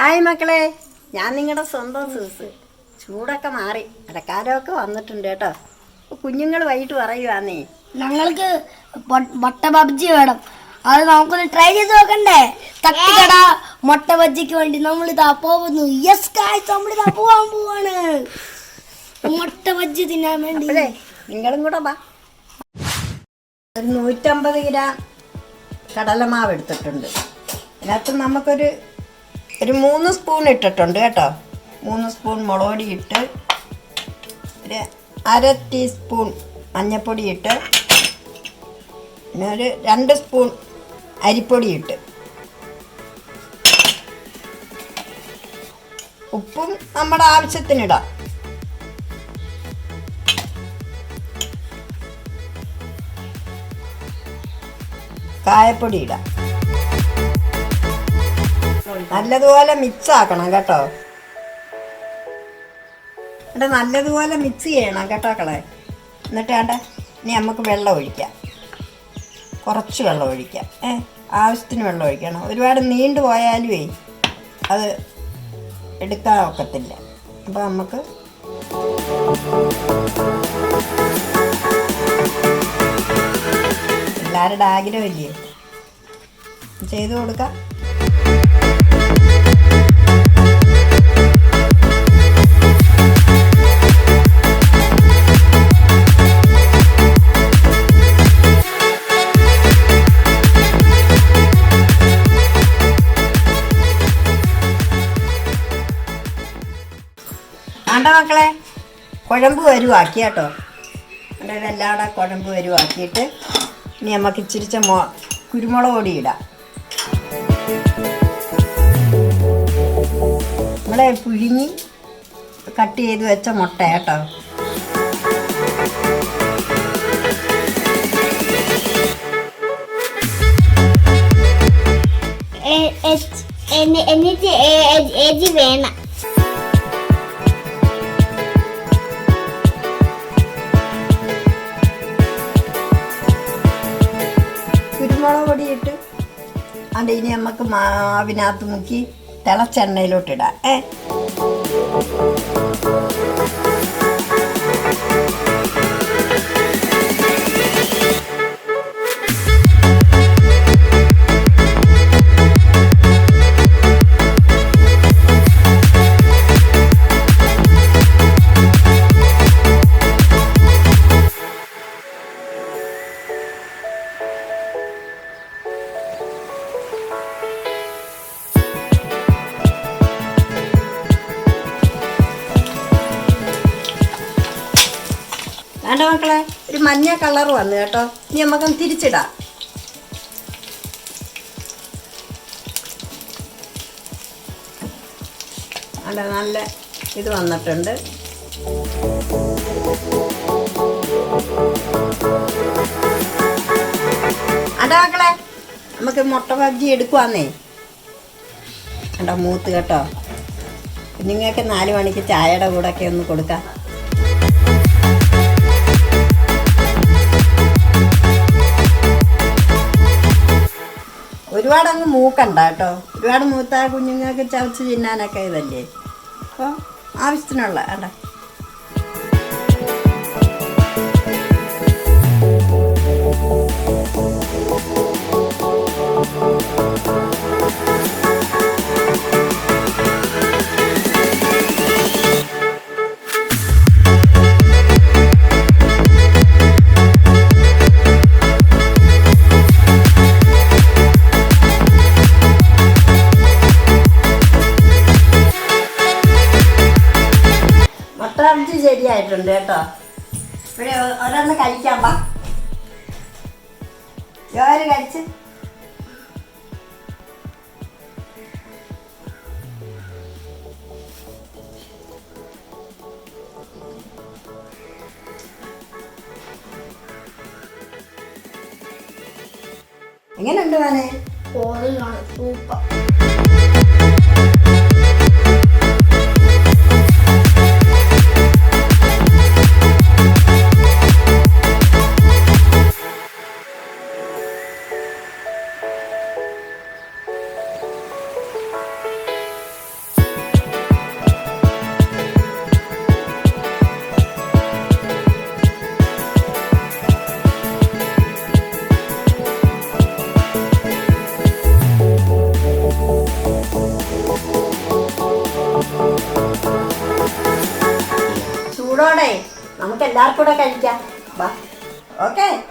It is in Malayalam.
ഹായ് മക്കളെ. ഞാൻ നിങ്ങളുടെ സ്വന്തം സൂസ്. ചൂടൊക്കെ മാറി. മഴക്കാലമൊക്കെ വന്നിട്ടുണ്ട് കേട്ടോ. കുഞ്ഞുങ്ങൾ വൈകിട്ട് പറയുവാന്നേ. ഞങ്ങൾക്ക് മുട്ട ബബ്ജി വേണം. അത് നമുക്കൊന്ന് ട്രൈ ചെയ്ത് നോക്കണ്ടേ? തട്ടിക്കട മുട്ട ബജ്ജിക്ക് വേണ്ടി നമ്മൾ ഇതാ പോകുന്നു. യെസ് കായ് നമ്മൾ ഇതാ പോവാൻ പോവാണ്. മുട്ട ബജ്ജി തിന്നാൻ വേണ്ടി. നിങ്ങളും കൂടെ വാ. ഒരു നൂറ്റമ്പത് ഗ്രാം കടലമാവ് എടുത്തിട്ടുണ്ട്. അതിനകത്ത് നമുക്കൊരു ഒരു മൂന്ന് സ്പൂൺ ഇട്ടിട്ടുണ്ട് കേട്ടോ. മൂന്ന് സ്പൂൺ മുളക് ഇട്ട് ഒരു അര ടീസ്പൂൺ മഞ്ഞൾപ്പൊടി ഇട്ട് പിന്നെ ഒരു രണ്ട് സ്പൂൺ അരിപ്പൊടി ഇട്ട്. ഉപ്പും നമ്മുടെ ആവശ്യത്തിനിടാം കായപ്പൊടി ഇടാം. നല്ലതുപോലെ മിക്സ് ആക്കണം കേട്ടോ. എന്നിട്ട് നല്ലതുപോലെ മിക്സ് ചെയ്യണം കേട്ടോ കളെ എന്നിട്ട് വേണ്ട ഇനി നമുക്ക് വെള്ളം ഒഴിക്കാം. കുറച്ച് വെള്ളം ഒഴിക്കാം. ഏ ആവശ്യത്തിന് വെള്ളം ഒഴിക്കണം. ഒരുപാട് നീണ്ടു പോയാലുമേ അത് എടുക്കാൻ ഒക്കത്തില്ല. അപ്പോൾ നമുക്ക് എല്ലാവരുടെ ആഗ്രഹമില്ലേ? ചെയ്തു കൊടുക്കാം. ആണ്ട മക്കളെ കുഴമ്പ് വരുവാക്കി കേട്ടോ അവിടെ ഇതെല്ലാം കൂടെ കുഴമ്പ് വരുവാക്കിയിട്ട് ഇനി നമുക്ക് ഇച്ചിരി മോ കുരുമുളക് പൊടി ഇടാം നമ്മളെ പുഴുങ്ങി കട്ട് ചെയ്ത് വെച്ച മുട്ട കേട്ടോ എന്നിട്ട് എജി വേണം അത് ഇനി നമുക്ക് മാവിനകത്ത് മുക്കി തിളച്ചെണ്ണയിലോട്ടിടാം ഏഹ് വേണ്ട മക്കളെ ഒരു മഞ്ഞ കളർ വന്നു കേട്ടോ. ഇനി നമുക്ക് തിരിച്ചിടാം. അവിടെ നല്ല ഇത് വന്നിട്ടുണ്ട്. അടാ മക്കളെ നമുക്ക് മുട്ട ബജ്ജി എടുക്കുവാന്നേ. കണ്ടോ മൂത്ത് കേട്ടോ. കുഞ്ഞുങ്ങൾക്ക് നാല് മണിക്ക് ചായയുടെ കൂടെയൊക്കെ ഒന്ന് കൊടുക്കാം. ഒരുപാട് അങ്ങ് മൂക്കണ്ട കേട്ടോ. ഒരുപാട് മൂത്ത കുഞ്ഞുങ്ങൾക്ക് ചവച്ച് തിന്നാനൊക്കെ ഇതല്ലേ? അപ്പോൾ ആവശ്യത്തിനുള്ള വേണ്ട ശരിയായിട്ടുണ്ട് കേട്ടോ. ഇവിടെ ഒരെണ്ണം കഴിക്കാൻ പാ ജോലി കഴിച്ച്. എങ്ങനെയുണ്ട് മോനെ? സൂപ്പർ. ചൂടോടെ. നമുക്ക് എല്ലാവർക്കും കൂടെ കഴിക്കാം. ഓക്കേ.